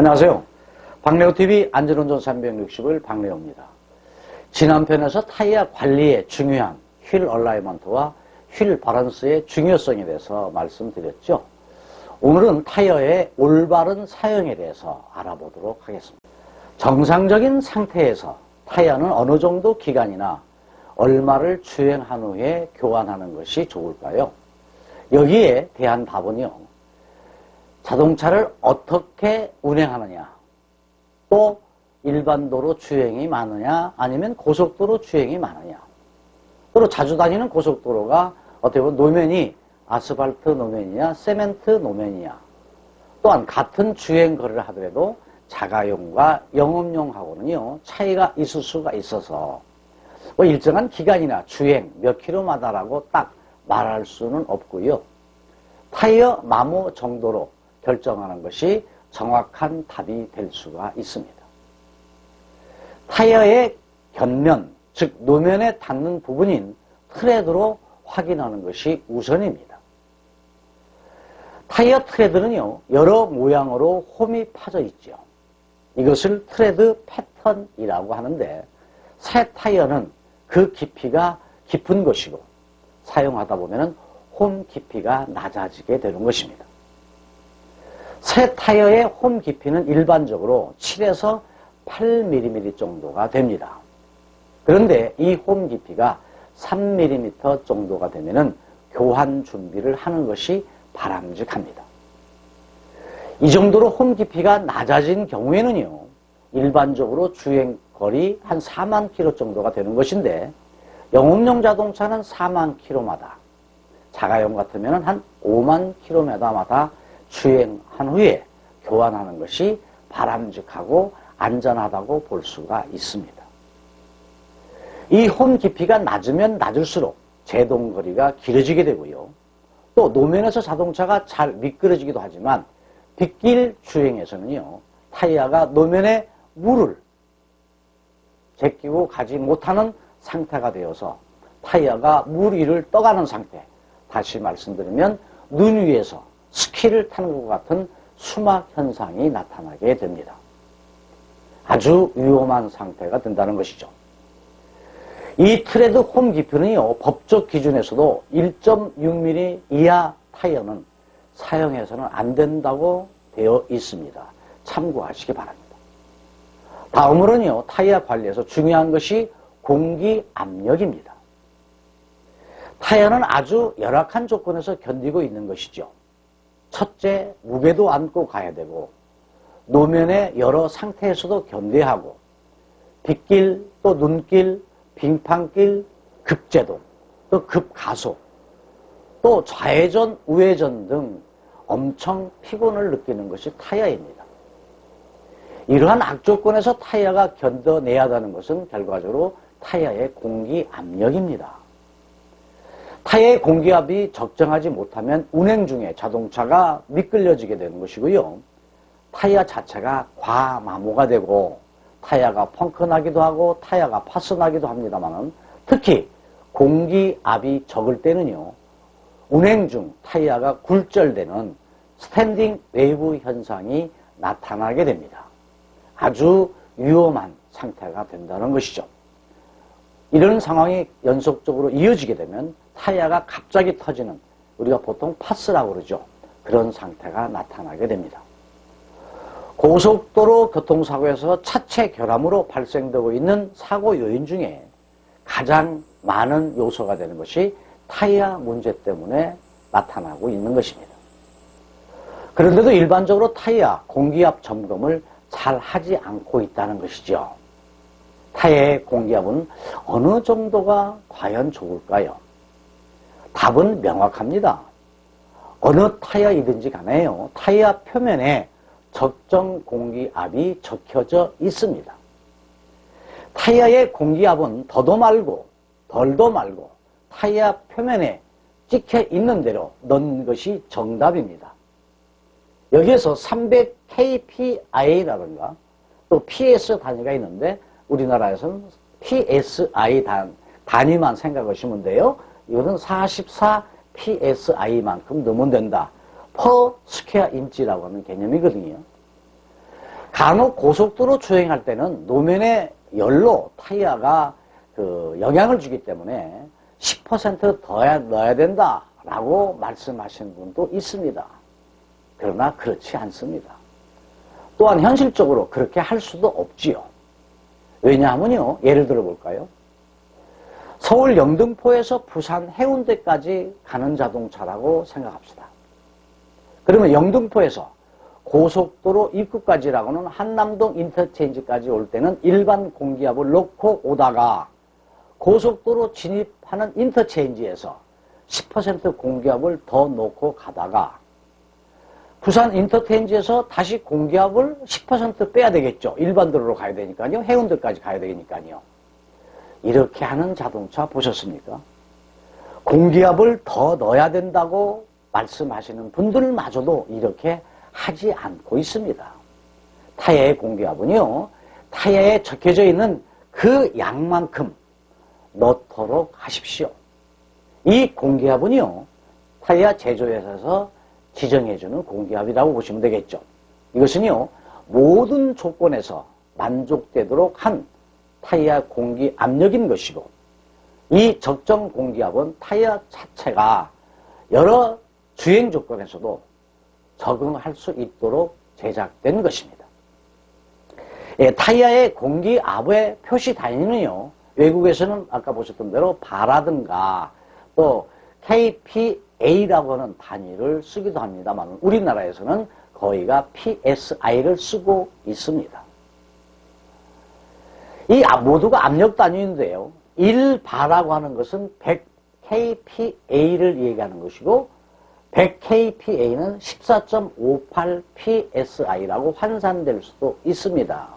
안녕하세요. 박래호TV 안전운전 360을 박래호입니다. 지난 편에서 타이어 관리에 중요한 휠 얼라이먼트와 휠 바란스의 중요성에 대해서 말씀드렸죠. 오늘은 타이어의 올바른 사용에 대해서 알아보도록 하겠습니다. 정상적인 상태에서 타이어는 어느 정도 기간이나 얼마를 주행한 후에 교환하는 것이 좋을까요? 여기에 대한 답은요. 자동차를 어떻게 운행하느냐, 또 일반도로 주행이 많으냐, 아니면 고속도로 주행이 많으냐. 또로 자주 다니는 고속도로가 어떻게 보면 노면이 아스팔트 노면이냐, 세멘트 노면이냐. 또한 같은 주행 거리를 하더라도 자가용과 영업용하고는요, 차이가 있을 수가 있어서 뭐 일정한 기간이나 주행 몇 킬로마다라고 딱 말할 수는 없고요. 타이어 마모 정도로 결정하는 것이 정확한 답이 될 수가 있습니다. 타이어의 견면, 즉 노면에 닿는 부분인 트레드로 확인하는 것이 우선입니다. 타이어 트레드는요, 여러 모양으로 홈이 파져 있죠. 이것을 트레드 패턴이라고 하는데, 새 타이어는 그 깊이가 깊은 것이고, 사용하다 보면 홈 깊이가 낮아지게 되는 것입니다. 새 타이어의 홈 깊이는 일반적으로 7에서 8mm 정도가 됩니다. 그런데 이 홈 깊이가 3mm 정도가 되면 교환 준비를 하는 것이 바람직합니다. 이 정도로 홈 깊이가 낮아진 경우에는요, 일반적으로 주행 거리 한 4만 킬로 정도가 되는 것인데, 영업용 자동차는 4만 킬로마다, 자가용 같으면 한 5만 킬로미터마다 주행한 후에 교환하는 것이 바람직하고 안전하다고 볼 수가 있습니다. 이 홈 깊이가 낮으면 낮을수록 제동 거리가 길어지게 되고요. 또 노면에서 자동차가 잘 미끄러지기도 하지만 빗길 주행에서는요. 타이어가 노면에 물을 제끼고 가지 못하는 상태가 되어서 타이어가 물 위를 떠가는 상태 다시 말씀드리면 눈 위에서 스키를 타는 것 같은 수막 현상이 나타나게 됩니다. 아주 위험한 상태가 된다는 것이죠. 이 트레드 홈 깊이는요, 법적 기준에서도 1.6mm 이하 타이어는 사용해서는 안 된다고 되어 있습니다. 참고하시기 바랍니다. 다음으로는요, 타이어 관리에서 중요한 것이 공기 압력입니다. 타이어는 아주 열악한 조건에서 견디고 있는 것이죠. 첫째, 무게도 안고 가야 되고, 노면의 여러 상태에서도 견뎌야 하고, 빗길, 또 눈길, 빙판길, 급제동, 또 급가속, 또 좌회전, 우회전 등 엄청 피곤을 느끼는 것이 타이어입니다. 이러한 악조건에서 타이어가 견뎌내야 하는 것은 결과적으로 타이어의 공기 압력입니다. 타이어의 공기압이 적정하지 못하면 운행 중에 자동차가 미끌려지게 되는 것이고요. 타이어 자체가 과마모가 되고 타이어가 펑크 나기도 하고 타이어가 파스 나기도 합니다만 특히 공기압이 적을 때는요. 운행 중 타이어가 굴절되는 스탠딩 웨이브 현상이 나타나게 됩니다. 아주 위험한 상태가 된다는 것이죠. 이런 상황이 연속적으로 이어지게 되면 타이어가 갑자기 터지는 우리가 보통 파스라고 그러죠. 그런 상태가 나타나게 됩니다. 고속도로 교통사고에서 차체 결함으로 발생되고 있는 사고 요인 중에 가장 많은 요소가 되는 것이 타이어 문제 때문에 나타나고 있는 것입니다. 그런데도 일반적으로 타이어 공기압 점검을 잘 하지 않고 있다는 것이죠. 타이어의 공기압은 어느 정도가 과연 좋을까요? 답은 명확합니다. 어느 타이어이든지 간에요. 타이어 표면에 적정 공기압이 적혀져 있습니다. 타이어의 공기압은 더도 말고 덜도 말고 타이어 표면에 찍혀 있는 대로 넣는 것이 정답입니다. 여기에서 300kpI라든가 또 PS 단위가 있는데 우리나라에서는 PSI 단, 단위만 생각하시면 돼요. 이것은 44 PSI만큼 넣으면 된다. 퍼 스퀘어 인치라고 하는 개념이거든요. 간혹 고속도로 주행할 때는 노면에 열로 타이어가 그 영향을 주기 때문에 10%더 넣어야 된다라고 말씀하시는 분도 있습니다. 그러나 그렇지 않습니다. 또한 현실적으로 그렇게 할 수도 없지요. 왜냐하면요, 예를 들어 볼까요? 서울 영등포에서 부산 해운대까지 가는 자동차라고 생각합시다. 그러면 영등포에서 고속도로 입구까지라고는 한남동 인터체인지까지 올 때는 일반 공기압을 놓고 오다가 고속도로 진입하는 인터체인지에서 10% 공기압을 더 놓고 가다가 부산 인터체인지에서 다시 공기압을 10% 빼야 되겠죠. 일반 도로로 가야 되니까요. 해운대까지 가야 되니까요. 이렇게 하는 자동차 보셨습니까? 공기압을 더 넣어야 된다고 말씀하시는 분들마저도 이렇게 하지 않고 있습니다. 타이어의 공기압은요, 타이어에 적혀져 있는 그 양만큼 넣도록 하십시오. 이 공기압은요, 타이어 제조회사에서 지정해주는 공기압이라고 보시면 되겠죠. 이것은요, 모든 조건에서 만족되도록 한 타이어 공기 압력인 것이고, 이 적정 공기압은 타이어 자체가 여러 주행 조건에서도 적응할 수 있도록 제작된 것입니다. 예, 타이어의 공기압의 표시 단위는요, 외국에서는 아까 보셨던 대로 바라든가 또 KPA라고 하는 단위를 쓰기도 합니다만 우리나라에서는 거의가 PSI를 쓰고 있습니다. 이 모두가 압력 단위인데요. 1바라고 하는 것은 100 kPa를 얘기하는 것이고 100kPa는 14.58 PSI라고 환산될 수도 있습니다.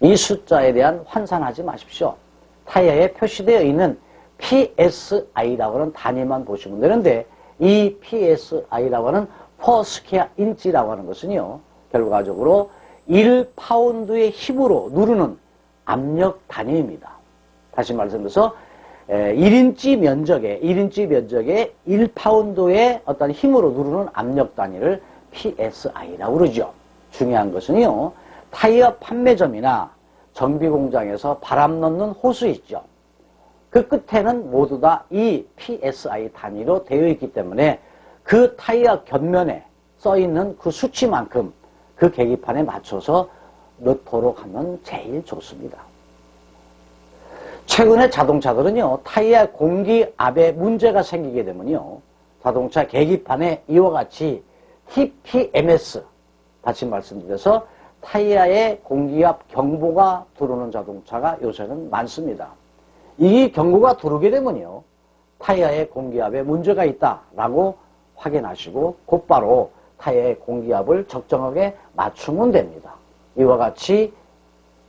이 숫자에 대한 환산하지 마십시오. 타이어에 표시되어 있는 PSI라고 하는 단위만 보시면 되는데 이 PSI라고 하는 square inch라고 하는 것은요. 결과적으로 1파운드의 힘으로 누르는 압력 단위입니다. 다시 말씀드려서 1인치 면적에 1인치 면적에 1파운드의 어떤 힘으로 누르는 압력 단위를 PSI라고 그러죠. 중요한 것은요. 타이어 판매점이나 정비 공장에서 바람 넣는 호수 있죠. 그 끝에는 모두 다 이 PSI 단위로 되어 있기 때문에 그 타이어 곁면에 써 있는 그 수치만큼 그 계기판에 맞춰서 넣도록 하면 제일 좋습니다. 최근에 자동차들은요, 타이어 공기 압에 문제가 생기게 되면요, 자동차 계기판에 이와 같이 TPMS, 다시 말씀드려서 타이어에 공기압 경보가 들어오는 자동차가 요새는 많습니다. 이 경고가 들어오게 되면요, 타이어에 공기압에 문제가 있다라고 확인하시고 곧바로 타이어의 공기압을 적정하게 맞추면 됩니다. 이와 같이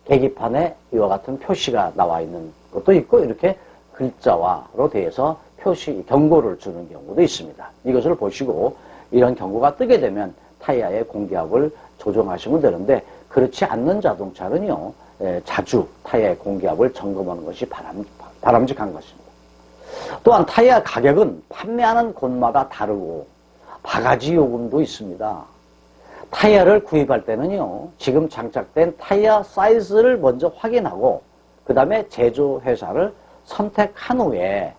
계기판에 이와 같은 표시가 나와 있는 것도 있고 이렇게 글자화로 되어서 표시 경고를 주는 경우도 있습니다. 이것을 보시고 이런 경고가 뜨게 되면 타이어의 공기압을 조정하시면 되는데 그렇지 않는 자동차는요 자주 타이어의 공기압을 점검하는 것이 바람, 바람직한 것입니다. 또한 타이어 가격은 판매하는 곳마다 다르고 바가지 요금도 있습니다. 타이어를 구입할 때는요 지금 장착된 타이어 사이즈를 먼저 확인하고 그 다음에 제조회사를 선택한 후에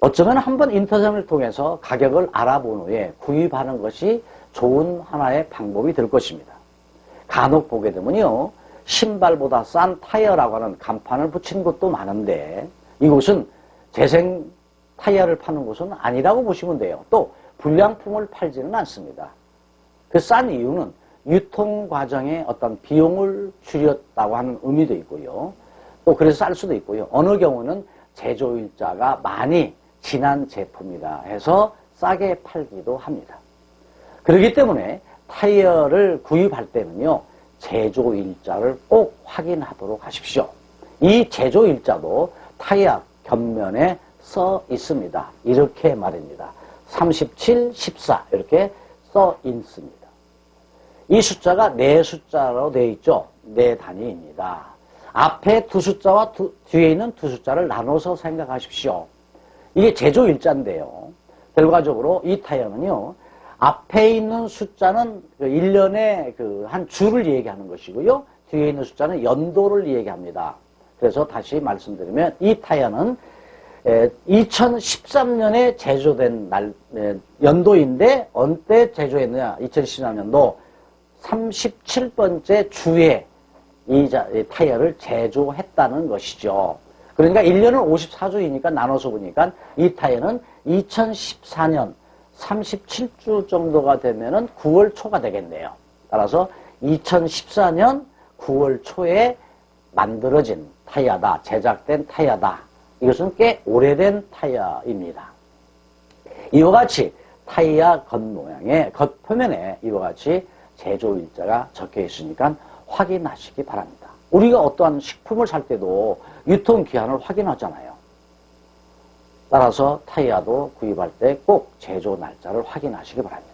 어쩌면 한번 인터넷을 통해서 가격을 알아본 후에 구입하는 것이 좋은 하나의 방법이 될 것입니다. 간혹 보게 되면요. 신발보다 싼 타이어라고 하는 간판을 붙인 곳도 많은데 이곳은 재생 타이어를 파는 곳은 아니라고 보시면 돼요. 또 불량품을 팔지는 않습니다. 그 싼 이유는 유통 과정에 어떤 비용을 줄였다고 하는 의미도 있고요. 또 그래서 쌀 수도 있고요. 어느 경우는 제조 일자가 많이 지난 제품이라 해서 싸게 팔기도 합니다. 그렇기 때문에 타이어를 구입할 때는요, 제조일자를 꼭 확인하도록 하십시오. 이 제조일자도 타이어 겉면에 써 있습니다. 이렇게 말입니다. 37, 14 이렇게 써 있습니다. 이 숫자가 네 숫자로 되어 있죠. 네 단위입니다. 앞에 두 숫자와 두, 뒤에 있는 두 숫자를 나눠서 생각하십시오. 이게 제조 일자인데요. 결과적으로 이 타이어는요. 앞에 있는 숫자는 그 1년의 그한 주를 얘기하는 것이고요. 뒤에 있는 숫자는 연도를 얘기합니다. 그래서 다시 말씀드리면 이 타이어는 2013년에 제조된 날, 에, 연도인데 언제 제조했느냐? 2013년도 37번째 주에 이, 타이어를 제조했다는 것이죠. 그러니까 1년은 54주이니까 나눠서 보니까 이 타이어는 2014년 37주 정도가 되면은 9월 초가 되겠네요. 따라서 2014년 9월 초에 만들어진 타이어다, 제작된 타이어다. 이것은 꽤 오래된 타이어입니다. 이와 같이 타이어 겉모양의 겉표면에 이와 같이 제조일자가 적혀 있으니까 확인하시기 바랍니다. 우리가 어떠한 식품을 살 때도 유통기한을 확인하잖아요. 따라서 타이어도 구입할 때 꼭 제조 날짜를 확인하시기 바랍니다.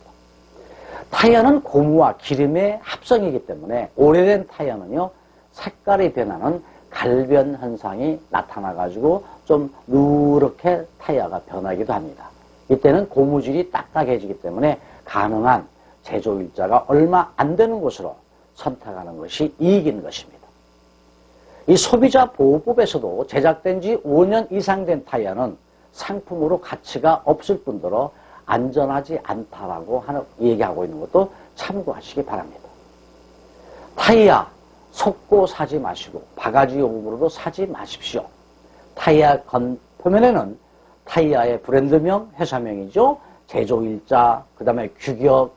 타이어는 고무와 기름의 합성이기 때문에 오래된 타이어는요, 색깔이 변하는 갈변 현상이 나타나가지고 좀 누렇게 타이어가 변하기도 합니다. 이때는 고무줄이 딱딱해지기 때문에 가능한 제조 일자가 얼마 안 되는 곳으로 선택하는 것이 이익인 것입니다. 이 소비자 보호법에서도 제작된 지 5년 이상 된 타이어는 상품으로 가치가 없을 뿐더러 안전하지 않다라고 하는 얘기하고 있는 것도 참고하시기 바랍니다. 타이어 속고 사지 마시고 바가지 용품으로도 사지 마십시오. 타이어 건 표면에는 타이어의 브랜드명, 회사명이죠. 제조일자, 그 다음에 규격,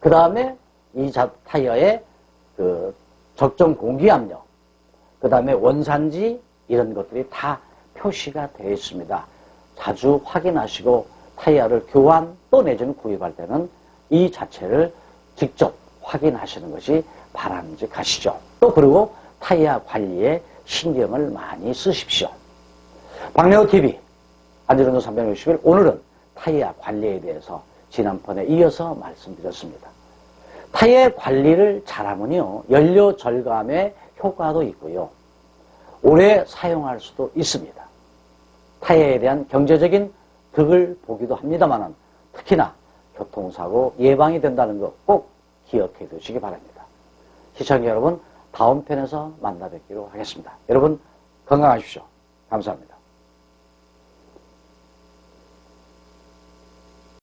그 다음에 이 타이어의 그 적정 공기압력, 그 다음에 원산지 이런 것들이 다 표시가 되어 있습니다. 자주 확인하시고 타이어를 교환 또 내지는 구입할 때는 이 자체를 직접 확인하시는 것이 바람직하시죠. 또 그리고 타이어 관리에 신경을 많이 쓰십시오. 박래호TV 안전운전 360일 오늘은 타이어 관리에 대해서 지난번에 이어서 말씀드렸습니다. 타이어 관리를 잘하면요 연료 절감에 효과도 있고요 오래 사용할 수도 있습니다. 타이어에 대한 경제적인 득을 보기도 합니다만 특히나 교통사고 예방이 된다는 거꼭 기억해 두시기 바랍니다. 시청자 여러분 다음 편에서 만나 뵙기로 하겠습니다. 여러분 건강하십시오. 감사합니다.